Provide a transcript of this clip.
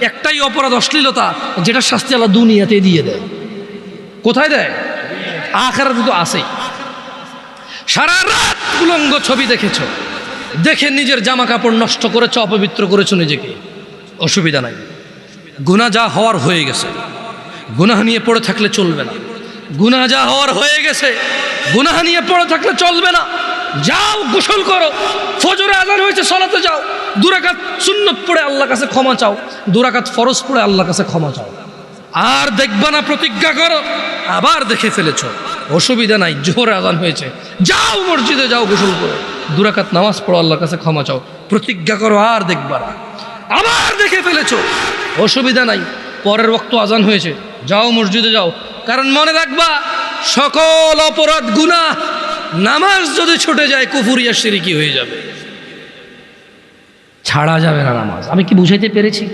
একটাই অপরাধ অশ্লীলতা যেটা শাস্তি আল্লাহ দুনিয়াতে দিয়ে দেয়। কোথায় দেয়? আখারাতে তো আসেই সারা রাত উলঙ্গ ছবি দেখেছ। দেখে নিজের জামা কাপড় নষ্ট করেছ, অপবিত্র করেছ নিজেকে। অসুবিধা নাই। গুণা যা হওয়ার হয়ে গেছে। গুনাহ নিয়ে পড়ে থাকলে চলবে না। গুনাহ যা হওয়ার হয়ে গেছে, গুনাহ নিয়ে পড়ে থাকলে চলবে না। যাও, গোসল করো। ফজরে আজান হয়েছে, সলাতে যাও। দুরাকাত সুন্নত পড়ে আল্লাহর কাছে ক্ষমা চাও, দুরাকাত ফরজ পড়ে আল্লাহর কাছে ক্ষমা চাও। আর দেখবা না, প্রতিজ্ঞা করো, আবার দেখে ফেলেছ। অসুবিধা নাই, জোহর আজান হয়েছে। যাও মসজিদে, যাও গোসল করো। দুরাকাত নামাজ পড়ো, আল্লাহর কাছে ক্ষমা চাও। প্রতিজ্ঞা করো, আর দেখবা না। আবার দেখে ফেলেছ। অসুবিধা নাই, পরের বক্ত আজান হয়েছে। যাও মসজিদে, যাও। কারণ মনে রাখবা, সকল অপরাধ, গুনাহ, নামাজ যদি ছুটে যায়, কুফুরিয়া সিরিকি হয়ে যাবে। ছাড়া যাবে না নামাজ। আমি কি বুঝাইতে পেরেছি?